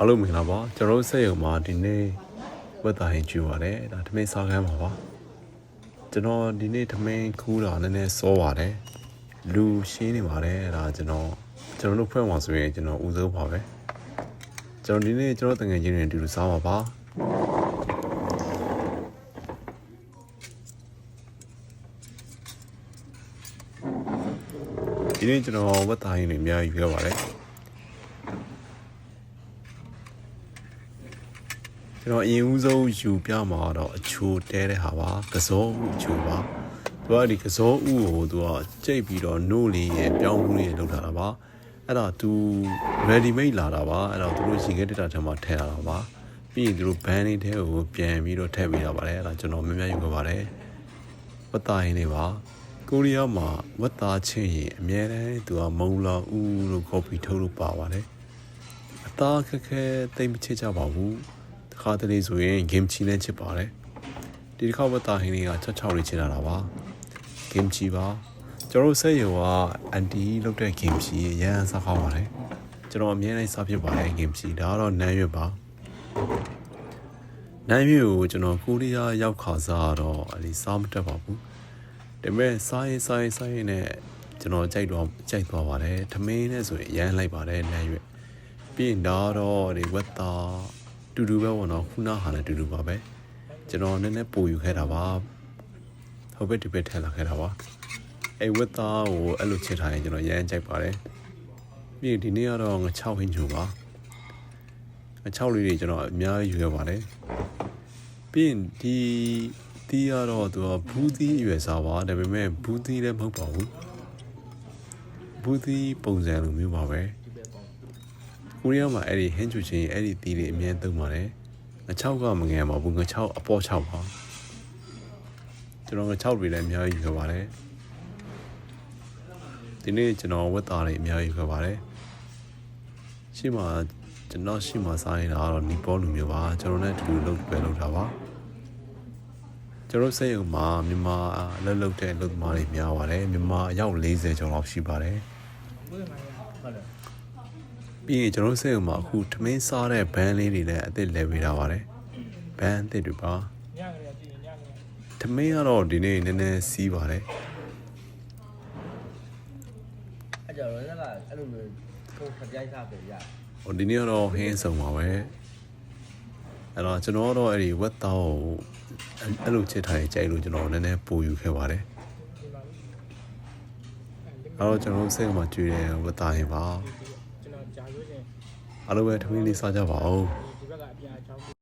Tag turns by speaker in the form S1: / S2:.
S1: အားလုံးမင်္ဂလာပါကျွန်တော်တို့စက်ရုံမှာဒီနေ့ဝက်သားဟင်ကျူပါတယ်ဒါထမင်းစားခန်းပါပါကျွန်တော်ဒီနေ့ထမင်းခူးတာနည်းနည်းစောပါတယ်လူရှင်းနေပါတယ်ဒါကျွန်တော်ကျွန်တော်တို့ဖွဲ့မှာဆိုရင်ကျွန်တော်ဦးစိုးပါပဲကျွန်တော်ဒီနေ့ကျွန်တော်တငယ်ချင်းတွေအတူတူစားပါပါဒီနေ့ကျွန်တော်ဝက်သားဟင်တွေအများကြီးပြောပါတယ် ကျွန်တော်အရင်ဦးဆုံးယူပြမှာတော့အချိုတဲတဲ့ဟာပါကစောဥအချိုပါသူကဒီကစောဥကိုသူကကြိတ်ပြီးတော့နို့လေးရဲ့ပြောင်းမှုလေးလောက်ထားတာပါအဲ့ဒါသူ ready made လာတာပါအဲ့တော့သူတို့ရေခဲတက်တာထဲမှာထည့်ရတာပါပြီးရင်သူတို့ဘန်းလေးထဲကိုပြန်ပြီးတော့ထည့်ပေးတာပါတယ်အဲ့ဒါကျွန်တော်များများယူခဲ့ပါတယ်ဝတ်သားရင်းလေးပါကိုရီးယားမှာဝတ်သားချင်းရင်အများတန်းသူကမုံလာဥလို့ကော်ဖီထုတ်လို့ပါပါတယ်အသားခက်ခဲတိတ်မချစ်ကြပါဘူးတစ် ခါတလေဆိုရင် game ချီနဲ့ချစ်ပါတယ်ဒီတစ်ခါဝတ်တာဟင်းလေးကချက်ချောက်လေးချစ်လာတာပါ game ချီပါကျွန်တော်တို့ဆက်ရုံကအန်တီလောက်တဲ့ game ချီရန်စားခေါပါတယ်ကျွန်တော်အမြဲတမ်းစားဖြစ်ပါတယ် game ချီဒါကတော့နန်းရွက်ပါနန်းရွက်ကိုကျွန်တော်ကိုရီးယားရောက်ခါစားတော့အလီစားမတက်ပါဘူးဒါပေမဲ့စားရင်စားရင်စားရင်နဲ့ကျွန်တော်ကြိုက်တော့ကြိုက်သွားပါတယ်ထမင်းနဲ့ဆိုရင်ရမ်းလိုက်ပါတယ်နန်းရွက်ပြီးရင်ဒါတော့ဒီဝက်သား တူတူပဲပေါ့နော်ခုနဟာလည်းတူတူပါပဲကျွန်တော်နည်းနည်းပို့ယူခဲ့တာပါဟုတ်ပဲဒီပဲထည့်လာခဲ့တာပါအဲဝက်သားကိုအဲ့လိုချစ်ထားရင်ကျွန်တော်ရမ်းကြိုက်ပါတယ်ပြီးရင်ဒီနေ့ကတော့င6ဟင်းချိုပါင6လေးတွေကျွန်တော်အများကြီးယူခဲ့ပါတယ်ပြီးရင်ဒီတီးကတော့သူကဘူးသီးရွယ်စားပါဒါပေမဲ့ဘူးသီးလည်းမဟုတ်ပါဘူးဘူးသီးပုံစံလိုမျိုးပါပဲ ကိုရီးယားမှာအဲ့ဒီဟင်းချူချင်းအဲ့ဒီတီးတွေအမြဲသုံးပါတယ်ငချောက်ကမငယ်ပါဘူးငချောက်အပေါ်ချောက်ပါကျွန်တော်ငချောက်တွေလည်းအများကြီးယူခဲ့ပါတယ်ဒီနေ့ကျွန်တော်ဝက်သားတွေအများကြီးယူခဲ့ပါတယ်ရှိမှကျွန်တော်ရှိမှစားနေတာကတော့နီပေါလူမျိုးပါကျွန်တော်နဲ့အတူတူလုပ်ပဲလုပ်တာပါကျွန်တော်စက်ရုံမှာမြန်မာလှုပ်လှုပ်တဲ့လုပ်သမားတွေများပါတယ်မြန်မာအယောက်40ကျော်လောက်ရှိပါတယ် ပြီးရင်ကျွန်တော်တို့စိတ်ကမှာအခုထမင်းစားတဲ့ဘန်းလေးတွေလည်းအသစ်လဲပေးထားပါတယ်ဘန်းအသစ်တွေပါ
S2: ညကလေးကြည့်ရင်ညကလေး
S1: ထမင်းကတော့ဒီနေ့နည်းနည်းစီးပါတယ်
S3: အဲ့ကြောင့်လည်းကအဲ့လိုမျိုးကိုခပြိုက်စားပဲရ
S1: ဟိုဒီနေ့ကတော့ဟင်းဆောင်ပါပဲအဲ့တော့ကျွန်တော်ကတော့အဲ့ဒီဝက်တောက်ကိုအဲ့အဲ့လိုချစ်ထားရင်ကြိုက်လို့ကျွန်တော်နည်းနည်းပို့ယူခဲ့ပါတယ်
S2: ဒီမှာ
S1: အဲ့တော့ကျွန်တော်တို့စိတ်ကမှာကျွေးတယ်ဝက်သားရင်ပါ
S2: ကျွန်တော်ကြာလို့ရှင်
S1: အားလုံးပဲထမင်းလေးစားကြပါဦး
S2: ဒီဘက်ကအပြာချောင်း